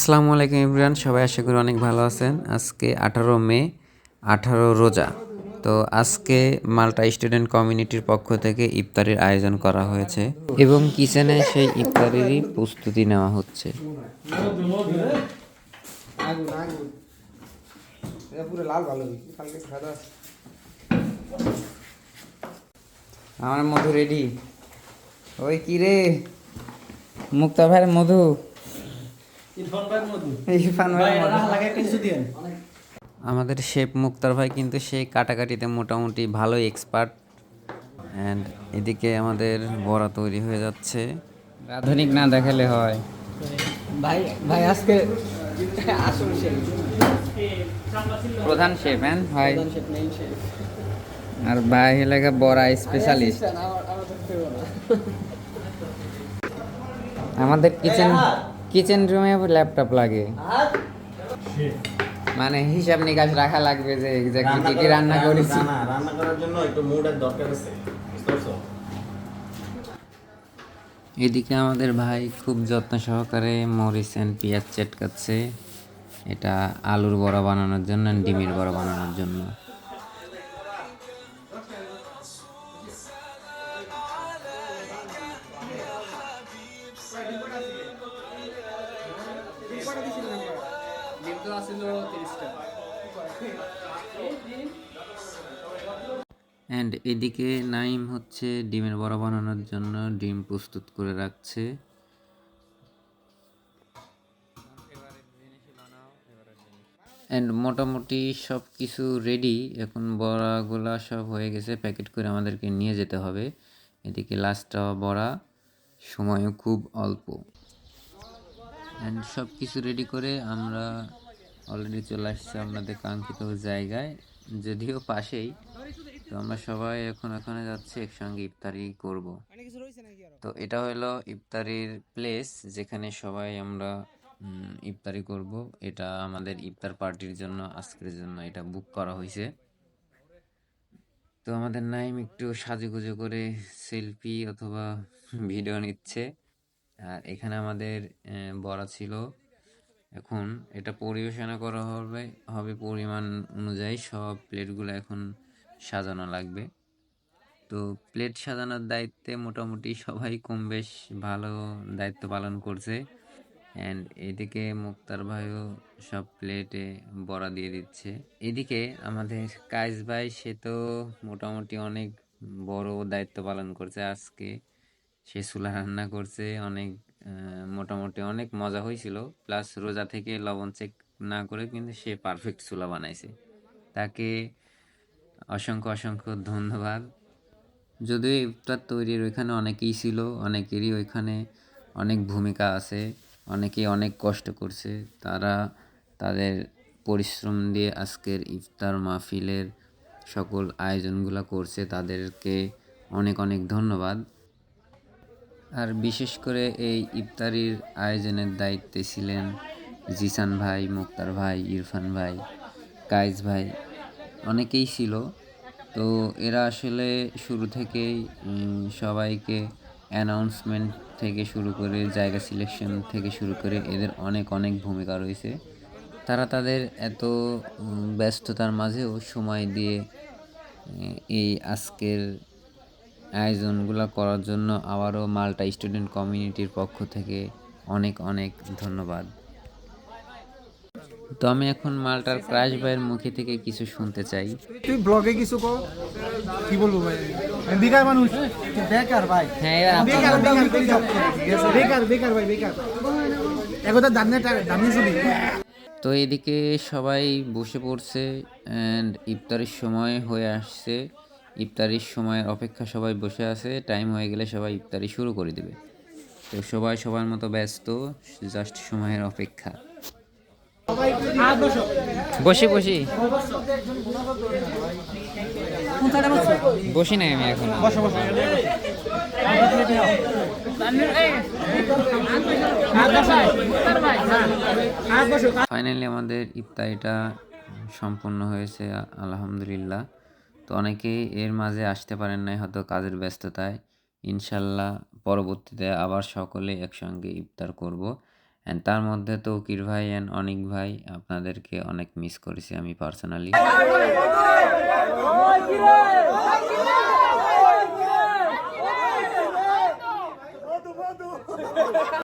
আসসালামু আলাইকুম ইমরান সবাই আশা করি অনেক ভালো আছেন। আজকে আঠারো মে, আঠারো রোজা। তো আজকে মাল্টা স্টুডেন্ট কমিউনিটির পক্ষ থেকে ইফতারির আয়োজন করা হয়েছে এবং কিচেনে সেই ইফতারেরই প্রস্তুতি নেওয়া হচ্ছে। আমার মধু রেডি ওই কি রে? মুক্তা ভাইয়ের মধু। ইরফান আমাদের শেফ মুক্তার ভাই কিন্তু সেই কাটাকাটিতে মোটামুটি ভালো এক্সপার্ট অ্যান্ড এদিকে আমাদের বড়া তৈরি হয়ে যাচ্ছে। আধুনিক না দেখালে হয়। ভাই ভাই আজকে প্রধান শেফ হ্যাঁ? ভাই। আর ভাই এলাকা বড়া স্পেশালিস্ট আমাদের কিচেন কিচেন রুমে ল্যাপটপ লাগে। মানে হিসাব নিকাশ রাখা লাগবে যে এক্স্যাক্টলি কি কি রান্না করেছি। না, রান্না করার জন্য একটু মুডের দরকার আছে এদিকে আমাদের ভাই খুব যত্ন সহকারে মরিচ অ্যান্ড পেঁয়াজ চেটকাচ্ছে এটা আলুর বড়া বানানোর জন্য ডিমের বড়া বানানোর জন্য। কিন্তু আসলে 30টা অ্যান্ড এদিকে নাইম হচ্ছে ডিমের বড়া বানানোর জন্য ডিম প্রস্তুত করে রাখছে। অ্যান্ড মোটামুটি সব কিছু রেডি এখন বড়াগুলা সব হয়ে গেছে প্যাকেট করে আমাদেরকে নিয়ে যেতে হবে। এদিকে লাস্টটা বড়া সময়ও খুব অল্প। অ্যান্ড সব কিছু রেডি করে আমরা অলরেডি চলে আসছি আপনাদের কাঙ্ক্ষিত জায়গায়, যদিও পাশেই। তো আমরা সবাই এখন ওখানে যাচ্ছি, একসঙ্গে ইফতারি করব। তো এটা হলো ইফতারির প্লেস যেখানে সবাই আমরা ইফতারি করব। এটা আমাদের ইফতার পার্টির জন্য, আজকের জন্য এটা বুক করা হয়েছে। তো আমাদের নাইম একটু সাজুগুজু করে সেলফি অথবা ভিডিও নিচ্ছে। আর এখানে আমাদের বড়া ছিল, এখন এটা পরিবেশনা করা হবে হবে পরিমাণ অনুযায়ী সব প্লেটগুলো এখন সাজানো লাগবে। তো প্লেট সাজানোর দায়িত্বে মোটামুটি সবাই কম বেশ ভালো দায়িত্ব পালন করছে। অ্যান্ড এদিকে মুক্তার ভাইও সব প্লেটে বড়া দিয়ে দিচ্ছে। এদিকে আমাদের কাইস ভাই, সে তো মোটামুটি অনেক বড় দায়িত্ব পালন করছে আজকে। সে চুলা রান্না করছে, অনেক মোটামুটি অনেক মজা হয়েছিল। প্লাস রোজা থেকে লবণ চেক না করে কিন্তু সে পারফেক্ট চুলা বানাইছে। তাকে অসংখ্য অসংখ্য ধন্যবাদ। যদিও ইফতার তৈরির ওইখানে অনেকেই ছিল, অনেকেরই ওইখানে অনেক ভূমিকা আছে, অনেকেই অনেক কষ্ট করছে। তারা তাদের পরিশ্রম দিয়ে আজকের ইফতার মাহফিলের সকল আয়োজনগুলো করছে, তাদেরকে অনেক অনেক ধন্যবাদ। আর বিশেষ করে এই ইফতারির আয়োজনের দায়িত্বে ছিলেন জিসান ভাই, মুক্তার ভাই, ইরফান ভাই কাইজ ভাই, অনেকেই ছিল। তো এরা আসলে শুরু থেকেই সবাইকে অ্যানাউন্সমেন্ট থেকে শুরু করে, জায়গা সিলেকশন থেকে শুরু করে এদের অনেক অনেক ভূমিকা রয়েছে। তারা তাদের এত ব্যস্ততার মাঝেও সময় দিয়ে এই আজকের আয়োজনগুলো করার জন্য আবারও মাল্টা স্টুডেন্ট কমিউনিটির পক্ষ থেকে অনেক অনেক ধন্যবাদ। তো আমি এখন মাল্টার ক্রাশ ভাইয়ের মুখে থেকে কিছু শুনতে চাই। তুই ব্লগে কিছু কর কি বলব ভাই? বেকার মানুষ। বেকার ভাই। হ্যাঁ বেকার বেকার? বেকার। বেকার ভাই বেকার। একদা দামনে দামনে চলি তো এদিকে সবাই বসে পড়ছে অ্যান্ড ইফতারের সময় হয়ে আসছে। ইফতারির সময়ের অপেক্ষা সবাই বসে আছে টাইম হয়ে গেলে সবাই ইফতারি শুরু করে দেবে। তো সবাই সবার মতো ব্যস্ত জাস্ট সময়ের অপেক্ষা। বসি বসি। বসি নাই আমি এখন। ফাইনালি আমাদের ইফতারিটা সম্পন্ন হয়েছে, আলহামদুলিল্লাহ। তো অনেকেই এর মাঝে আসতে পারেন নাই হয়তো কাজের ব্যস্ততায়। ইনশাল্লাহ পরবর্তীতে আবার সকলে একসঙ্গে ইফতার করব। অ্যান্ড তার মধ্যে তো উকির ভাই অ্যান্ড অনিক ভাই, আপনাদেরকে অনেক মিস করেছি আমি পার্সোনালি